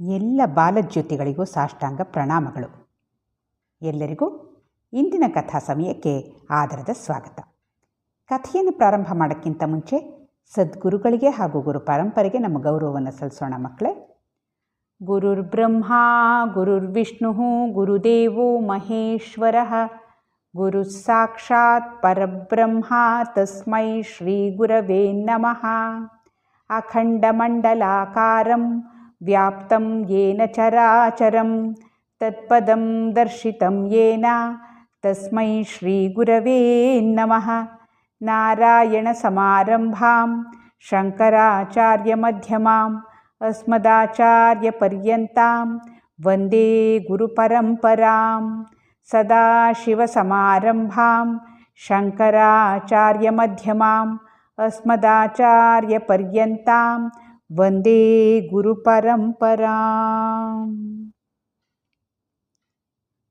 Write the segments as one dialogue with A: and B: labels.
A: ಎಲ್ಲ ಬಾಲಜ್ಯೋತಿಗಳಿಗೂ ಸಾಷ್ಟಾಂಗ ಪ್ರಣಾಮಗಳು. ಎಲ್ಲರಿಗೂ ಇಂದಿನ ಕಥಾ ಸಮಯಕ್ಕೆ ಆದರದ ಸ್ವಾಗತ. ಕಥೆಯನ್ನು ಪ್ರಾರಂಭ ಮಾಡೋಕ್ಕಿಂತ ಮುಂಚೆ ಸದ್ಗುರುಗಳಿಗೆ ಹಾಗೂ ಗುರು ಪರಂಪರೆಗೆ ನಮ್ಮ ಗೌರವವನ್ನು ಸಲ್ಲಿಸೋಣ ಮಕ್ಕಳೇ. ಗುರುರ್ ಬ್ರಹ್ಮ, ಗುರುರ್ ವಿಷ್ಣು, ಗುರುದೇವೋ, ಮಹೇಶ್ವರ ಗುರು ಸಾಕ್ಷಾತ್ ಪರಬ್ರಹ್ಮ, ತಸ್ಮೈ ಶ್ರೀ ಗುರವೇ ನಮಃ. ಅಖಂಡಮಂಡಲಾಕಾರಂ व्याप्तं येन चराचरं, तत्पदं दर्शितं येन। तस्मै श्रीगुरवे नमः। नारायणसमारम्भां, शङ्कराचार्यमध्यमाम्, अस्मदाचार्यपर्यन्तां, वंदे गुरुपरम्परां सदाशिवसमारम्भां, शङ्कराचार्यमध्यमाम् अस्मदाचार्यपर्यन्तां ವಂದೇ ಗುರುಪರಂಪರಾ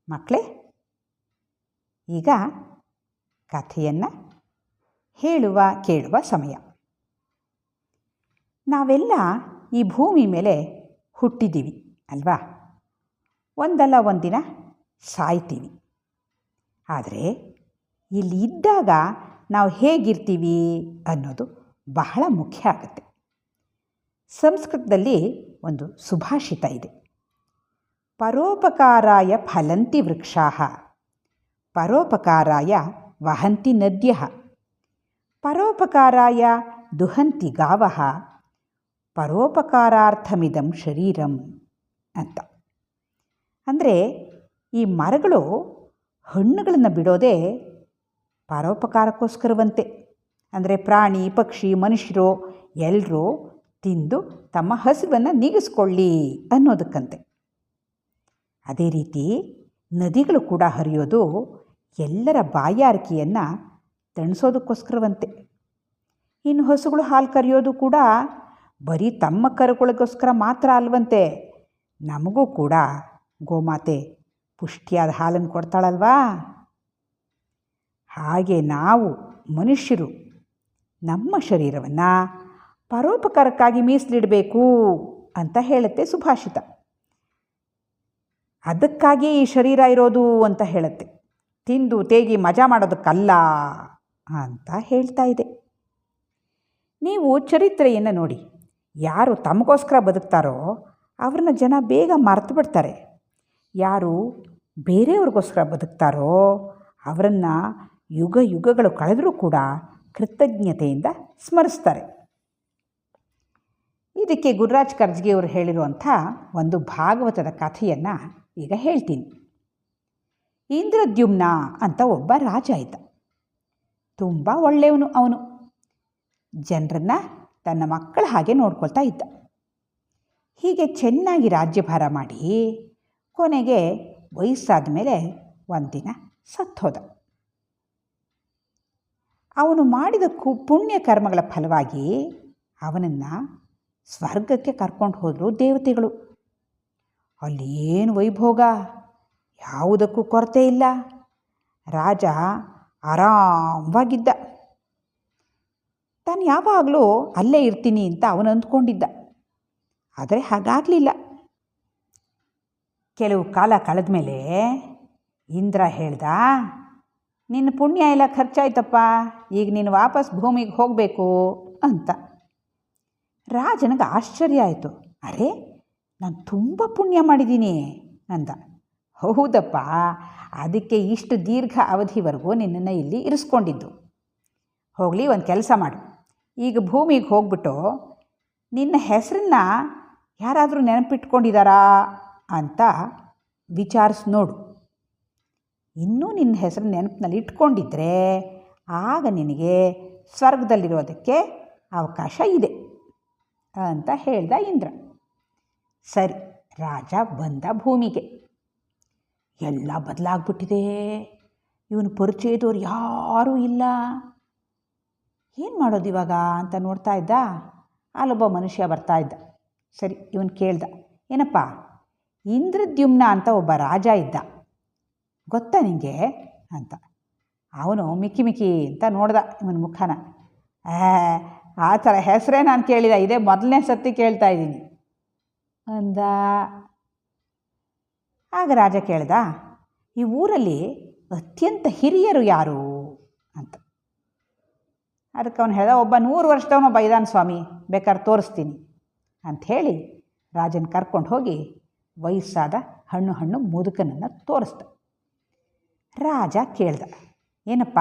A: ಮಕ್ಕಳೇ ಈಗ ಕಥೆಯನ್ನು ಹೇಳುವ, ಕೇಳುವ ಸಮಯ. ನಾವೆಲ್ಲ ಈ ಭೂಮಿ ಮೇಲೆ ಹುಟ್ಟಿದ್ದೀವಿ, ಅಲ್ವಾ? ಒಂದಲ್ಲ ಒಂದಿನ ಸಾಯ್ತೀವಿ. ಆದರೆ ಇಲ್ಲಿ ಇದ್ದಾಗ ನಾವು ಹೇಗಿರ್ತೀವಿ ಅನ್ನೋದು ಬಹಳ ಮುಖ್ಯ ಆಗುತ್ತೆ. ಸಂಸ್ಕೃತದಲ್ಲಿ ಒಂದು ಸುಭಾಷಿತ ಇದೆ. ಪರೋಪಕಾರಾಯ ಫಲಂತಿ ವೃಕ್ಷಾ ಪರೋಪಕಾರಾಯ ವಹಂತಿ ನದ್ಯ, ಪರೋಪಕಾರಾಯ ದುಹಂತಿ ಗಾವ, ಪರೋಪಕಾರಾರ್ಥಮಿದಂ ಶರೀರಂ ಅಂತ. ಅಂದರೆ ಈ ಮರಗಳು ಹಣ್ಣುಗಳನ್ನು ಬಿಡೋದೇ ಪರೋಪಕಾರಕ್ಕೋಸ್ಕರವಂತೆ. ಅಂದರೆ ಪ್ರಾಣಿ, ಪಕ್ಷಿ, ಮನುಷ್ಯರು ಎಲ್ಲರೂ ತಿಂದು ತಮ್ಮ ಹಸಿವನ್ನು ನೀಗಿಸ್ಕೊಳ್ಳಿ ಅನ್ನೋದಕ್ಕಂತೆ. ಅದೇ ರೀತಿ ನದಿಗಳು ಕೂಡ ಹರಿಯೋದು ಎಲ್ಲರ ಬಾಯಾರಿಕೆಯನ್ನು ತಣಿಸೋದಕ್ಕೋಸ್ಕರವಂತೆ. ಇನ್ನು ಹಸುಗಳು ಹಾಲು ಕರೆಯೋದು ಕೂಡ ಬರೀ ತಮ್ಮ ಕರುಗಳಿಗೋಸ್ಕರ ಮಾತ್ರ ಅಲ್ವಂತೆ. ನಮಗೂ ಕೂಡ ಗೋಮಾತೆ ಪುಷ್ಟಿಯಾದ ಹಾಲನ್ನು ಕೊಡ್ತಾಳಲ್ವಾ? ಹಾಗೆ ನಾವು ಮನುಷ್ಯರು ನಮ್ಮ ಶರೀರವನ್ನು ಪರೋಪಕಾರಕ್ಕಾಗಿ ಮೀಸಲಿಡಬೇಕು ಅಂತ ಹೇಳುತ್ತೆ ಸುಭಾಷಿತ. ಅದಕ್ಕಾಗಿ ಈ ಶರೀರ ಇರೋದು ಅಂತ ಹೇಳುತ್ತೆ. ತಿಂದು, ತೇಗಿ, ಮಜಾ ಮಾಡೋದಕ್ಕಲ್ಲ ಅಂತ ಹೇಳ್ತಾ ಇದೆ. ನೀವು ಚರಿತ್ರೆಯನ್ನು ನೋಡಿ. ಯಾರು ತಮಗೋಸ್ಕರ ಬದುಕ್ತಾರೋ ಅವ್ರನ್ನ ಜನ ಬೇಗ ಮರೆತು ಬಿಡ್ತಾರೆ. ಯಾರು ಬೇರೆಯವ್ರಿಗೋಸ್ಕರ ಬದುಕ್ತಾರೋ ಅವರನ್ನು ಯುಗ ಯುಗಗಳು ಕಳೆದರೂ ಕೂಡ ಕೃತಜ್ಞತೆಯಿಂದ ಸ್ಮರಿಸ್ತಾರೆ. ಇದಕ್ಕೆ ಗುರುರಾಜ್ ಕರ್ಜ್ಗಿಯವರು ಹೇಳಿರುವಂಥ ಒಂದು ಭಾಗವತದ ಕಥೆಯನ್ನು ಈಗ ಹೇಳ್ತೀನಿ. ಇಂದ್ರದ್ಯುಮ್ನ ಅಂತ ಒಬ್ಬ ರಾಜ ಇದ್ದ. ತುಂಬ ಒಳ್ಳೆಯವನು ಅವನು. ಜನರನ್ನು ತನ್ನ ಮಕ್ಕಳ ಹಾಗೆ ನೋಡ್ಕೊಳ್ತಾ ಇದ್ದ. ಹೀಗೆ ಚೆನ್ನಾಗಿ ರಾಜ್ಯಭಾರ ಮಾಡಿ ಕೊನೆಗೆ ವಯಸ್ಸಾದ ಮೇಲೆ ಒಂದಿನ ಸತ್ತೋದ. ಅವನು ಮಾಡಿದ ಕು, ಪುಣ್ಯ ಕರ್ಮಗಳ ಫಲವಾಗಿ ಅವನನ್ನು ಸ್ವರ್ಗಕ್ಕೆ ಕರ್ಕೊಂಡು ಹೋದರು ದೇವತೆಗಳು. ಅಲ್ಲಿ ಏನು ವೈಭೋಗ? ಯಾವುದಕ್ಕೂ ಕೊರತೆ ಇಲ್ಲ. ರಾಜ ಆರಾಮವಾಗಿದ್ದ. ತಾನು ಯಾವಾಗಲೂ ಅಲ್ಲೇ ಇರ್ತೀನಿ ಅಂತ ಅವನು ಅಂದ್ಕೊಂಡಿದ್ದ. ಆದರೆ ಹಾಗಾಗಲಿಲ್ಲ. ಕೆಲವು ಕಾಲ ಕಳೆದ ಮೇಲೆ ಇಂದ್ರ ಹೇಳ್ದ, ನಿನ್ನ ಪುಣ್ಯ ಎಲ್ಲ ಖರ್ಚಾಯ್ತಪ್ಪ, ಈಗ ನೀನು ವಾಪಸ್ ಭೂಮಿಗೆ ಹೋಗಬೇಕು ಅಂತ. ರಾಜನಿಗೆ ಆಶ್ಚರ್ಯ ಆಯಿತು. ಅರೆ, ನಾನು ತುಂಬ ಪುಣ್ಯ ಮಾಡಿದ್ದೀನಿ ಅಂದ ಹೌದಪ್ಪ, ಅದಕ್ಕೆ ಇಷ್ಟು ದೀರ್ಘ ಅವಧಿವರೆಗೂ ನಿನ್ನನ್ನು ಇಲ್ಲಿ ಇರಿಸ್ಕೊಂಡಿದ್ದು. ಹೋಗಲಿ, ಒಂದು ಕೆಲಸ ಮಾಡು. ಈಗ ಭೂಮಿಗೆ ಹೋಗ್ಬಿಟ್ಟು ನಿನ್ನ ಹೆಸರನ್ನ ಯಾರಾದರೂ ನೆನಪಿಟ್ಕೊಂಡಿದ್ದಾರಾ ಅಂತ ವಿಚಾರಿಸಿ ನೋಡು. ಇನ್ನೂ ನಿನ್ನ ಹೆಸರು ನೆನಪಿನಲ್ಲಿ ಇಟ್ಕೊಂಡಿದ್ರೆ ಆಗ ನಿನಗೆ ಸ್ವರ್ಗದಲ್ಲಿರೋದಕ್ಕೆ ಅವಕಾಶ ಇದೆ. ಅಂತ ಹೇಳ್ದ ಇಂದ್ರ. ಸರಿ, ರಾಜ ಬಂದ ಭೂಮಿಗೆ. ಎಲ್ಲ ಬದಲಾಗ್ಬಿಟ್ಟಿದೆ. ಇವನು ಪರಿಚಯದವ್ರು ಯಾರೂ ಇಲ್ಲ. ಏನು ಮಾಡೋದು ಇವಾಗ ಅಂತ ನೋಡ್ತಾ ಇದ್ದ. ಅಲ್ಲೊಬ್ಬ ಮನುಷ್ಯ ಬರ್ತಾ ಇದ್ದ. ಸರಿ, ಇವನು ಕೇಳ್ದ, ಏನಪ್ಪ, ಇಂದ್ರದ್ಯುಮ್ನ ಅಂತ ಒಬ್ಬ ರಾಜ ಇದ್ದ. ಗೊತ್ತಾ ನಿನಗೆ ಅಂತ. ಅವನು ಮಿಕ್ಕಿ ಮಿಕ್ಕಿ ಅಂತ ನೋಡ್ದ ಇವನ ಮುಖನ. ಆ ಥರ ಹೆಸರೇ ನಾನು ಕೇಳಿದೆ ಇದೇ ಮೊದಲನೇ ಸತಿ ಕೇಳ್ತಾ ಇದ್ದೀನಿ. ಅಂದ, ಆಗ ರಾಜ ಕೇಳ್ದ, ಈ ಊರಲ್ಲಿ ಅತ್ಯಂತ ಹಿರಿಯರು ಯಾರು ಅಂತ. ಅದಕ್ಕೆ ಅವನು ಹೇಳ್ದ, ಒಬ್ಬ ನೂರು ವರ್ಷದವನೊಬ್ಬ ಇದ್ದಾನೆ ಸ್ವಾಮಿ, ಬೇಕಾದ್ರೆ ತೋರಿಸ್ತೀನಿ ಅಂಥೇಳಿ ರಾಜನ ಕರ್ಕೊಂಡು ಹೋಗಿ ವಯಸ್ಸಾದ ಹಣ್ಣು ಹಣ್ಣು ಮುದುಕನನ್ನು ತೋರಿಸ್ದ. ರಾಜ ಕೇಳ್ದ, ಏನಪ್ಪ,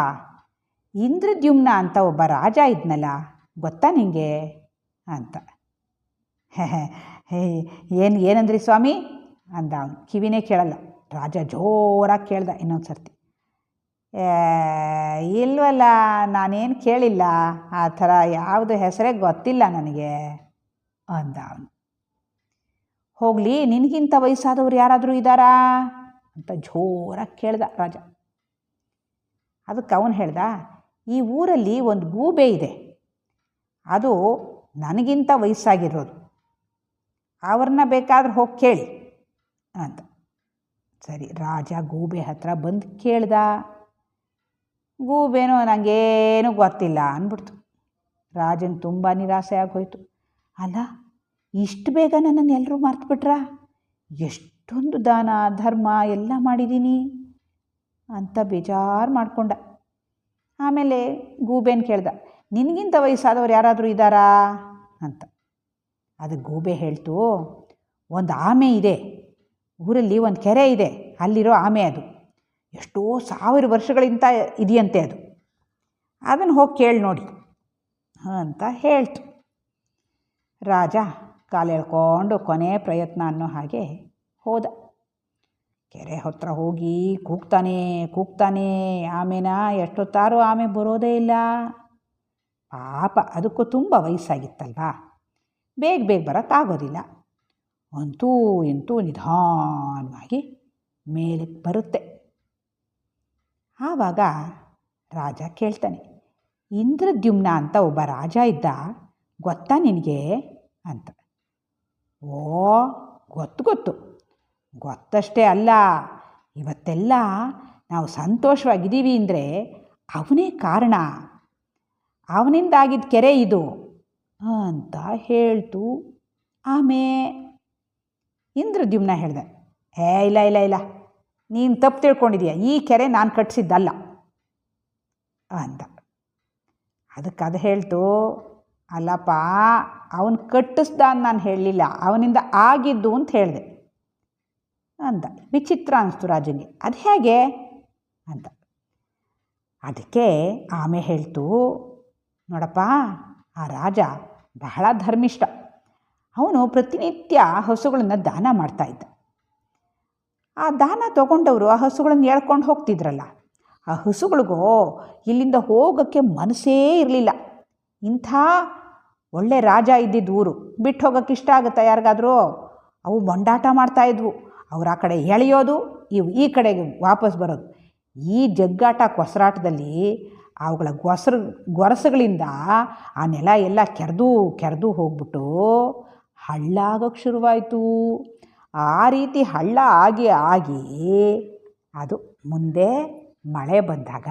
A: ಇಂದ್ರದ್ಯುಮ್ನ ಅಂತ ಒಬ್ಬ ರಾಜ ಇದ್ನಲ್ಲ ಗೊತ್ತಾ ನಿಂಗೆ? ಅಂತ. ಹೇ ಏನು, ಏನಂದ್ರಿ ಸ್ವಾಮಿ? ಅಂದ ಕಿವಿನೇ ಕೇಳಲ್ಲ. ರಾಜ ಜೋರಾಗಿ ಕೇಳ್ದ ಇನ್ನೊಂದು ಸರ್ತಿ ಇಲ್ವಲ್ಲ, ನಾನೇನು ಕೇಳಿಲ್ಲ. ಆ ಥರ ಯಾವುದು ಹೆಸರೇ ಗೊತ್ತಿಲ್ಲ ನನಗೆ, ಅಂದ ಅವನು. ಹೋಗಲಿ, ನಿನಗಿಂತ ವಯಸ್ಸಾದವ್ರು ಯಾರಾದರೂ ಇದ್ದಾರಾ ಅಂತ ಜೋರಾಗಿ ಕೇಳ್ದ ರಾಜ. ಅದಕ್ಕೆ ಅವನು ಹೇಳ್ದ, ಈ ಊರಲ್ಲಿ ಒಂದು ಗೂಬೆ ಇದೆ. ಅದು ನನಗಿಂತ ವಯಸ್ಸಾಗಿರೋದು. ಅವ್ರನ್ನ ಬೇಕಾದ್ರೆ ಹೋಗಿ ಕೇಳಿ ಅಂತ. ಸರಿ, ರಾಜ ಗೂಬೆ ಹತ್ರ ಬಂದು ಕೇಳ್ದ. ಗೂಬೇನೋ ನನಗೇನು ಗೊತ್ತಿಲ್ಲ ಅಂದ್ಬಿಡ್ತು. ರಾಜನ್ ತುಂಬ ನಿರಾಸೆ ಆಗೋಯ್ತು. ಅಲ್ಲ, ಇಷ್ಟು ಬೇಗ ನನ್ನನ್ನು ಎಲ್ಲರೂ ಮರ್ತುಬಿಟ್ರಾ? ಎಷ್ಟೊಂದು ದಾನ, ಧರ್ಮ ಎಲ್ಲ ಮಾಡಿದ್ದೀನಿ ಅಂತ ಬೇಜಾರು ಮಾಡಿಕೊಂಡ. ಆಮೇಲೆ ಗೂಬೆನ ಕೇಳ್ದ. ನಿನಗಿಂತ ವಯಸ್ಸಾದವ್ರು ಯಾರಾದರೂ ಇದ್ದಾರಾ? ಅಂತ. ಅದು ಗೂಬೆ ಹೇಳ್ತು, ಒಂದು ಆಮೆ ಇದೆ. ಊರಲ್ಲಿ ಒಂದು ಕೆರೆ ಇದೆ. ಅಲ್ಲಿರೋ ಆಮೆ ಅದು. ಎಷ್ಟೋ ಸಾವಿರ ವರ್ಷಗಳಿಂದ ಇದೆಯಂತೆ ಅದು. ಅದನ್ನು ಹೋಗಿ ಕೇಳಿ ನೋಡಿ. ಅಂತ ಹೇಳ್ತು. ರಾಜ ಕಾಲು ಎಳ್ಕೊಂಡು ಕೊನೆ ಪ್ರಯತ್ನ ಅನ್ನೋ ಹಾಗೆ ಹೋದ. ಕೆರೆ ಹತ್ರ ಹೋಗಿ ಕೂಗ್ತಾನೆ ಕೂಗ್ತಾನೆ. ಆಮೆನ ಎಷ್ಟೊತ್ತಾರು ಆಮೆ ಬರೋದೇ ಇಲ್ಲ. ಪಾಪ ಅದಕ್ಕೂ ತುಂಬ ವಯಸ್ಸಾಗಿತ್ತಲ್ವಾ? ಬೇಗ ಬೇಗ ಬರೋಕ್ಕಾಗೋದಿಲ್ಲ. ಅಂತೂ ಇಂತೂ ನಿಧಾನವಾಗಿ ಮೇಲಕ್ಕೆ ಬರುತ್ತೆ. ಆವಾಗ ರಾಜ ಕೇಳ್ತಾನೆ, ಇಂದ್ರದ್ಯುಮ್ನ ಅಂತ ಒಬ್ಬ ರಾಜ ಇದ್ದ, ಗೊತ್ತಾ ನಿನಗೆ? ಅಂತ. ಓ, ಗೊತ್ತು ಗೊತ್ತು. ಗೊತ್ತಷ್ಟೇ ಅಲ್ಲ. ಇವತ್ತೆಲ್ಲ ನಾವು ಸಂತೋಷವಾಗಿದ್ದೀವಿ ಅಂದರೆ ಅವನೇ ಕಾರಣ. ಅವನಿಂದಾಗಿದ್ದ ಕೆರೆ ಇದು ಅಂತ ಹೇಳ್ತು. ಆಮೇ, ಇಂದ್ರದ್ಯುಮ್ನ ಹೇಳ್ದೆ, ಏ, ಇಲ್ಲ ಇಲ್ಲ ಇಲ್ಲ, ನೀನು ತಪ್ಪು ತಿಳ್ಕೊಂಡಿದೀಯ? ಈ ಕೆರೆ ನಾನು ಕಟ್ಟಿಸಿದ್ದಲ್ಲ ಅಂತ. ಅದಕ್ಕೆ ಅದು ಹೇಳ್ತು, ಅಲ್ಲಪ್ಪ, ಅವನು ಕಟ್ಟಿಸ್ದ ಅಂತ ನಾನು ಹೇಳಲಿಲ್ಲ, ಅವನಿಂದ ಆಗಿದ್ದು ಅಂತ ಹೇಳಿದೆ. ಅಂತ. ವಿಚಿತ್ರ ಅನಿಸ್ತು ರಾಜನಿಗೆ. ಅದು ಹೇಗೆ? ಅಂತ. ಅದಕ್ಕೆ ಆಮೆ ಹೇಳ್ತು ನೋಡಪ್ಪ, ಆ ರಾಜ ಬಹಳ ಧರ್ಮಿಷ್ಠ. ಅವನು ಪ್ರತಿನಿತ್ಯ ಹಸುಗಳನ್ನು ದಾನ ಮಾಡ್ತಾ ಇದ್ದ. ಆ ದಾನ ತಗೊಂಡವರು ಆ ಹಸುಗಳನ್ನು ಎಳ್ಕೊಂಡು ಹೋಗ್ತಿದ್ರಲ್ಲ, ಆ ಹಸುಗಳಿಗೂ ಇಲ್ಲಿಂದ ಹೋಗೋಕ್ಕೆ ಮನಸ್ಸೇ ಇರಲಿಲ್ಲ. ಇಂಥ ಒಳ್ಳೆ ರಾಜ ಇದ್ದಿದ್ದು ಊರು ಬಿಟ್ಟು ಹೋಗೋಕ್ಕೆ ಇಷ್ಟ ಆಗುತ್ತಾ ಯಾರಿಗಾದರೂ? ಅವು ಮೊಂಡಾಟ ಮಾಡ್ತಾಯಿದ್ವು ಅವ್ರು ಆ ಕಡೆ ಎಳೆಯೋದು, ಇವು ಈ ಕಡೆಗೆ ವಾಪಸ್ ಬರೋದು. ಈ ಜಗ್ಗಾಟ ಕೊಸರಾಟದಲ್ಲಿ ಅವುಗಳ ಗೊಸರು, ಗೊರಸುಗಳಿಂದ ಆ ನೆಲ ಎಲ್ಲ ಕೆರೆದು ಕೆರೆದು ಹೋಗ್ಬಿಟ್ಟು ಹಳ್ಳ ಶುರುವಾಯಿತು. ಆ ರೀತಿ ಹಳ್ಳ ಆಗಿ ಆಗಿ ಅದು ಮುಂದೆ ಮಳೆ ಬಂದಾಗ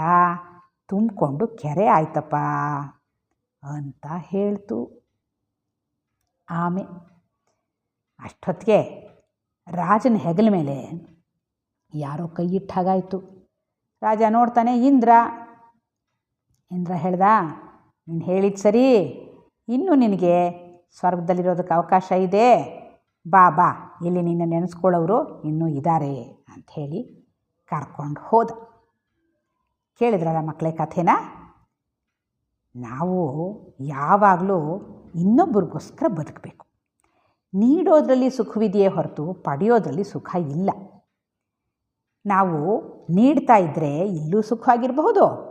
A: ತುಂಬಿಕೊಂಡು ಕೆರೆ ಆಯ್ತಪ್ಪ ಅಂತ ಹೇಳ್ತು. ಆಮೆ. ಅಷ್ಟೊತ್ತಿಗೆ ರಾಜನ ಹೆಗಲ ಮೇಲೆ ಯಾರೋ ಕೈ ಇಟ್ಟ ಹಾಗಾಯಿತು. ರಾಜ ನೋಡ್ತಾನೆ, ಇಂದ್ರ ಇಂದ್ರ ಹೇಳ್ದ, ನೀನು ಹೇಳಿದ ಸರಿ. ಇನ್ನೂ ನಿನಗೆ ಸ್ವರ್ಗದಲ್ಲಿರೋದಕ್ಕೆ ಅವಕಾಶ ಇದೆ. ಬಾ ಬಾ, ಇಲ್ಲಿ ನಿನ್ನ ನೆನೆಸ್ಕೊಳ್ಳೋರು ಇನ್ನೂ ಇದ್ದಾರೆ ಅಂಥೇಳಿ ಕರ್ಕೊಂಡು ಹೋದ. ಕೇಳಿದ್ರಲ್ಲ ಮಕ್ಕಳೇ ಕಥೆನ? ನಾವು ಯಾವಾಗಲೂ ಇನ್ನೊಬ್ಬರಿಗೋಸ್ಕರ ಬದುಕಬೇಕು. ನೀಡೋದರಲ್ಲಿ ಸುಖವಿದೆಯೇ ಹೊರತು ಪಡೆಯೋದರಲ್ಲಿ ಸುಖ ಇಲ್ಲ. ನಾವು ನೀಡ್ತಾ ಇದ್ದರೆ ಇಲ್ಲೂ ಸುಖವಾಗಿರಬಹುದು.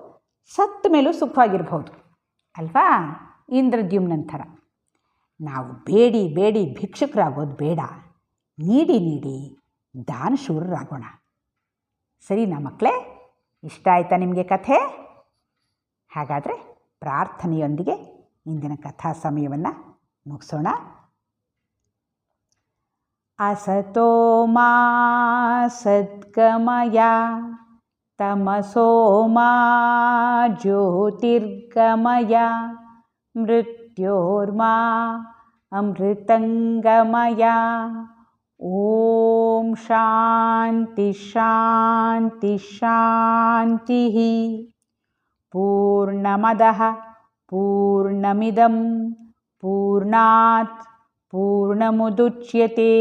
A: ಸತ್ತ ಮೇಲೂ ಸುಖವಾಗಿರಬಹುದು ಅಲ್ವಾ ಇಂದ್ರದ್ಯುಮ್ನಂತರ ನಾವು ಬೇಡಿ ಬೇಡಿ ಭಿಕ್ಷುಕರಾಗೋದು ಬೇಡ ನೀಡಿ ನೀಡಿ ದಾನಶೂರರಾಗೋಣ ಸರಿನಾ ಮಕ್ಕಳೇ ಇಷ್ಟ ಆಯ್ತಾ ನಿಮಗೆ ಕಥೆ ಹಾಗಾದರೆ ಪ್ರಾರ್ಥನೆಯೊಂದಿಗೆ ಇಂದಿನ ಕಥಾ ಸಮಯವನ್ನು ಮುಗಿಸೋಣ असतो मा सद्गमय तमसो मा ज्योतिर्गमय मृत्योर्मा अमृतङ्गमया। ॐ शान्ति शान्ति शान्तिः। पूर्णमदः पूर्णमिदं पूर्णात् पूर्णमुदुच्यते।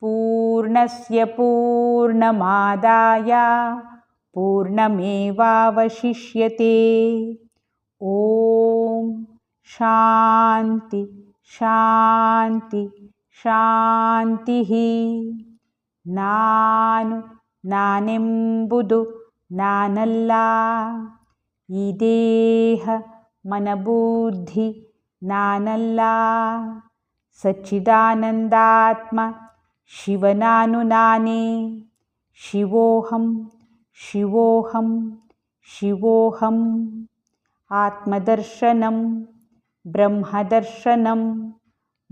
A: पूर्णस्य पूर्णमादाय पूर्णमेवावशिष्यते ॐ ಶಾಂತಿ ಶಾಂತಿ ಶಾಂತಿ ನಾನು ನಾನೆಂಬುದು ನಾನಲ್ಲ ಈ ದೇಹ ಮನಬುದ್ಧಿ ನಾನಲ್ಲ ಸಚ್ಚಿದಾನಂದಾತ್ಮ ಶಿವನಾನು ನಾನೇ ಶಿವೋಹಂ शिवोऽहं शिवोहम आत्मदर्शन, ब्रह्मदर्शन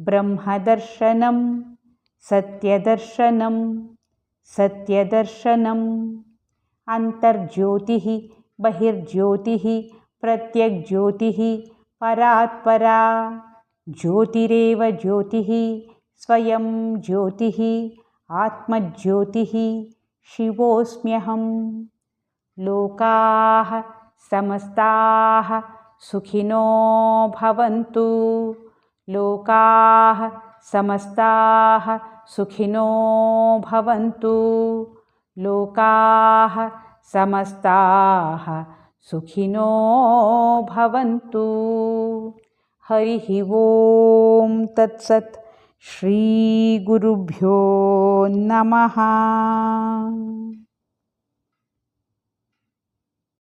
A: ब्रह्मदर्शन। सत्यदर्शनं सत्यदर्शनम् अन्तर्ज्योतिः, बहिर्ज्योतिः, प्रत्यग्ज्योतिः, परात्परा। ज्योतिरेव ज्योतिः, स्वयं ज्योति, आत्मज्योति। शिवोऽस्म्यहं। लोकाः समस्ताः सुखिनो भवन्तु। लोकाः समस्ताः सुखिनो भवन्तु। लोकाः समस्ताः सुखिनो भवन्तु। हरिः ॐ तत्सत् श्रीगुरुभ्यो नमः।